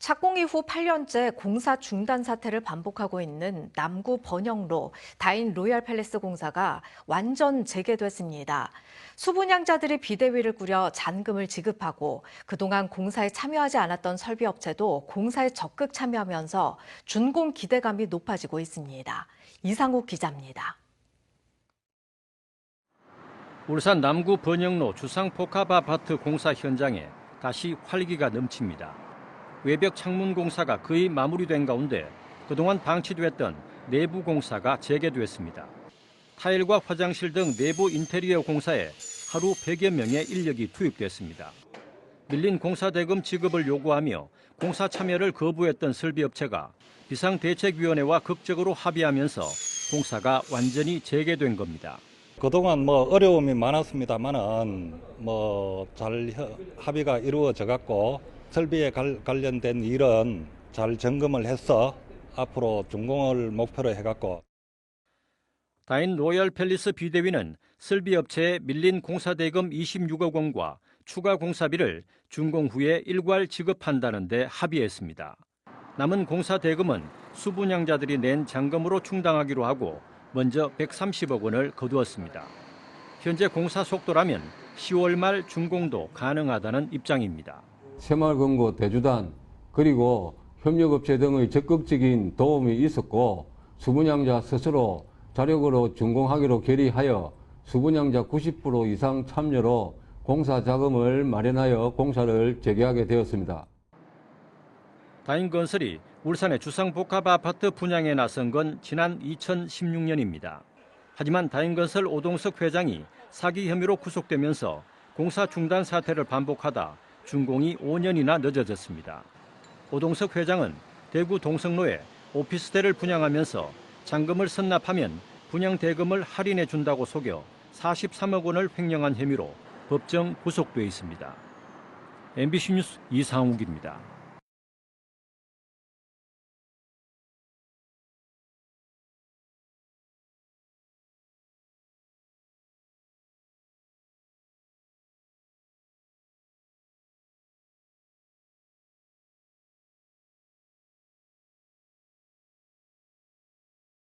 착공 이후 8년째 공사 중단 사태를 반복하고 있는 남구 번영로 다인 로얄 팰리스 공사가 완전 재개됐습니다. 수분양자들이 비대위를 꾸려 잔금을 지급하고 그동안 공사에 참여하지 않았던 설비업체도 공사에 적극 참여하면서 준공 기대감이 높아지고 있습니다. 이상욱 기자입니다. 울산 남구 번영로 주상복합 아파트 공사 현장에 다시 활기가 넘칩니다. 외벽 창문 공사가 거의 마무리된 가운데 그동안 방치됐던 내부 공사가 재개됐습니다. 타일과 화장실 등 내부 인테리어 공사에 하루 100여 명의 인력이 투입됐습니다. 밀린 공사 대금 지급을 요구하며 공사 참여를 거부했던 설비업체가 비상대책위원회와 극적으로 합의하면서 공사가 완전히 재개된 겁니다. 그동안 뭐 어려움이 많았습니다만은 뭐 잘 합의가 이루어져 갖고 설비에 갈- 관련된 일은 잘 점검을 해서 앞으로 준공을 목표로 해 갖고 다인 로열 팰리스 비대위는 설비 업체에 밀린 공사 대금 26억 원과 추가 공사비를 준공 후에 일괄 지급한다는 데 합의했습니다. 남은 공사 대금은 수분양자들이 낸 잔금으로 충당하기로 하고 먼저 130억 원을 거두었습니다. 현재 공사 속도라면 10월 말 준공도 가능하다는 입장입니다. 새마을금고 대주단 그리고 협력업체 등의 적극적인 도움이 있었고 수분양자 스스로 자력으로 준공하기로 결의하여 수분양자 90% 이상 참여로 공사 자금을 마련하여 공사를 재개하게 되었습니다. 다인건설이 울산의 주상복합 아파트 분양에 나선 건 지난 2016년입니다. 하지만 다인건설 오동석 회장이 사기 혐의로 구속되면서 공사 중단 사태를 반복하다 준공이 5년이나 늦어졌습니다. 오동석 회장은 대구 동성로에 오피스텔을 분양하면서 잔금을 선납하면 분양 대금을 할인해 준다고 속여 43억 원을 횡령한 혐의로 법정 구속돼 있습니다. MBC 뉴스 이상욱입니다.